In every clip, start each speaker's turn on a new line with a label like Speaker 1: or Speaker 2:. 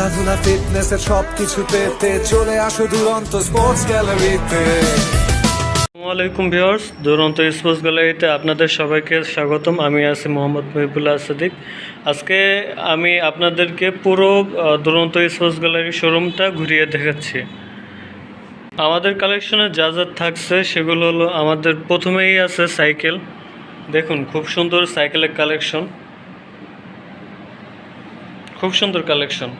Speaker 1: খেলাধুলা ফিটনেসের সব পেতে চলে আসো দুরন্ত স্পোর্টস গ্যালারিতে
Speaker 2: আসসালামু আলাইকুম ভিউয়ার্স দুরন্ত স্পোর্টস গ্যালারিতে আপনাদের সবাইকে স্বাগতম। আমি আছি মোহাম্মদ মহিবুল্লাহ সাদিক আজকে আমি আপনাদেরকে পুরো দুরন্ত স্পোর্টস গ্যালারি শোরুমটা ঘুরিয়ে দেখাচ্ছি। আমাদের কালেকশনে যা যা থাকছে, সেগুলো হলো আমাদের প্রথমেই আছে সাইকেল দেখুন, খুব সুন্দর সাইকেলের কালেকশন খুব সুন্দর কালেকশন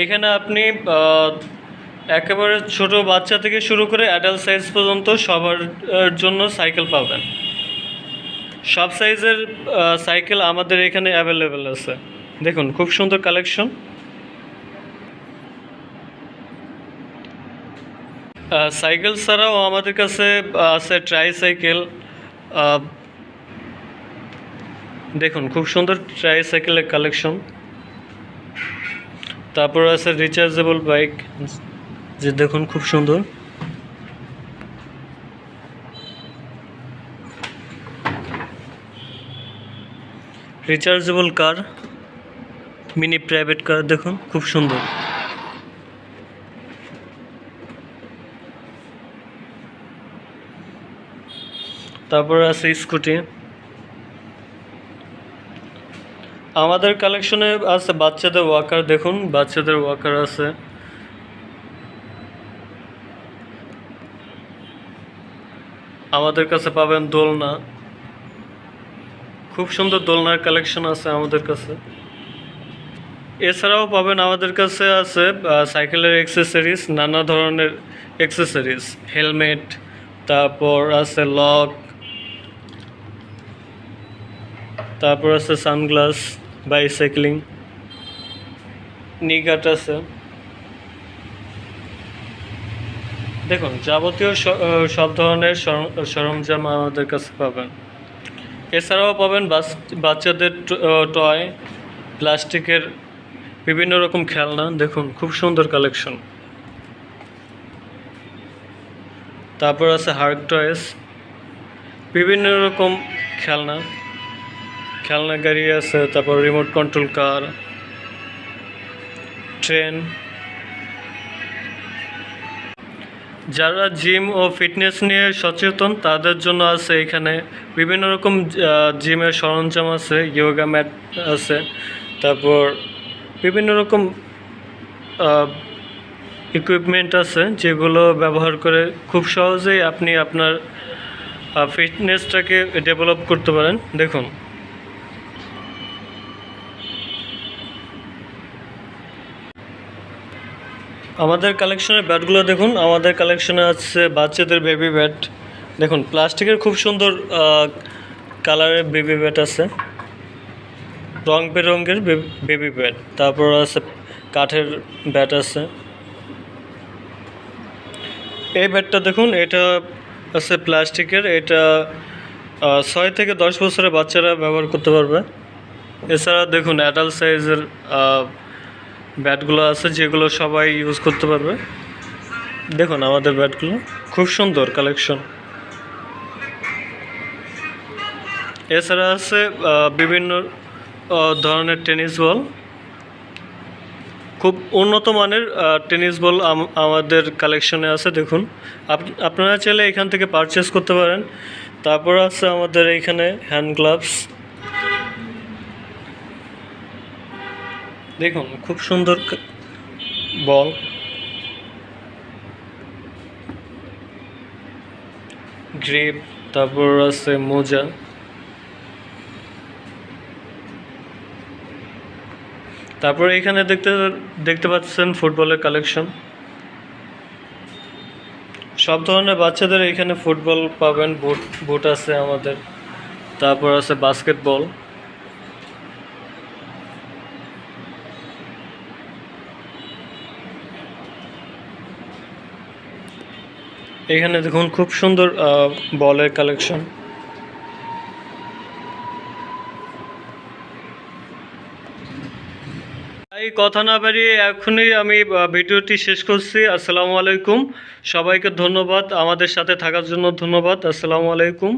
Speaker 2: এইখানে আপনি একেবারে ছোট বাচ্চা থেকে শুরু করে অ্যাডাল্ট সাইজ পর্যন্ত সবার জন্য সাইকেল পাবেন। সব সাইজের সাইকেল আমাদের এখানে অ্যাভেলেবেল আছে। দেখুন, খুব সুন্দর কালেকশন সাইকেল ছাড়াও আমাদের কাছে আছে ট্রাই সাইকেল দেখুন, খুব সুন্দর ট্রাই সাইকেলের কালেকশন তারপর আছে রিচার্জেবল বাইক যে দেখুন খুব সুন্দর। Rechargeable car mini private car দেখুন খুব সুন্দর। তারপর আছে স্কুটি আমাদের কালেকশনে আছে বাচ্চাদের ওয়াকার দেখুন, বাচ্চাদের ওয়াকার আছে। আমাদের কাছে পাবেন দোলনা। খুব সুন্দর দোলনার কালেকশন আছে আমাদের কাছে। এছাড়াও পাবেন আমাদের কাছে আছে সাইকেলের অ্যাক্সেসরিজ নানা ধরনের অ্যাক্সেসরিজ হেলমেট তারপর আছে লক তারপর আছে সানগ্লাস বাইসাইক্লিং নিগাট আছে। দেখুন, যাবতীয় সব ধরনের সরঞ্জাম আমাদের কাছে পাবেন। এছাড়াও পাবেন বাচ- বাচ্চাদের টয় প্লাস্টিকের বিভিন্ন রকম খেলনা। দেখুন, খুব সুন্দর কালেকশন তারপর আছে হার্ক টয়েস বিভিন্ন রকম খেলনা। খেলনা গাড়ি আছে, তারপর রিমোট কন্ট্রোল কার ট্রেন যারা জিম ও ফিটনেস নিয়ে সচেতন, তাদের জন্য আছে এখানে বিভিন্ন রকম জিমের সরঞ্জাম আছে যোগা ম্যাট আছে, তারপর বিভিন্ন রকম ইকুইপমেন্ট আছে, যেগুলো ব্যবহার করে খুব সহজেই আপনি আপনার ফিটনেসটাকে ডেভেলপ করতে পারেন। দেখুন। আমাদের কালেকশনের ব্যাটগুলো দেখুন। আমাদের কালেকশনে আছে বাচ্চাদের বেবি ব্যাট দেখুন প্লাস্টিকের খুব সুন্দর কালারের বেবি ব্যাট আছে। রং বেরঙের বেবি ব্যাট তারপর আছে কাঠের ব্যাট আছে। এই ব্যাটটা দেখুন, এটা আছে প্লাস্টিকের এটা ছয় থেকে দশ বছরের বাচ্চারা ব্যবহার করতে পারবে। এছাড়া দেখুন অ্যাডাল্ট সাইজের ব্যাটগুলো আছে যেগুলো সবাই ইউজ করতে পারবে। দেখুন আমাদের ব্যাটগুলো, খুব সুন্দর কালেকশন এছাড়া আছে বিভিন্ন ধরনের টেনিস বল খুব উন্নত মানের টেনিস বল আম- আমাদের কালেকশনে আছে, দেখুন। আপ- আপনারা চাইলে এখান থেকে পারচেস করতে পারেন। তারপর আছে আমাদের এইখানে হ্যান্ড গ্লাভস দেখুন, খুব সুন্দর বল। গ্রিপ, তারপর আছে মোজা। তারপর এখানে দেখতে দেখতে পাচ্ছেন ফুটবলের কালেকশন সব ধরনের বাচ্চাদের এখানে ফুটবল পাবেন বুট বুট আছে আমাদের। তারপর আছে বাস্কেটবল এখানে দেখুন খুব সুন্দর বলের কালেকশন এই কথা না বাড়িয়ে এখনই আমি ভিডিওটি শেষ করছি। আসসালামু আলাইকুম। সবাইকে ধন্যবাদ। আমাদের সাথে থাকার জন্য ধন্যবাদ। আসসালামু আলাইকুম।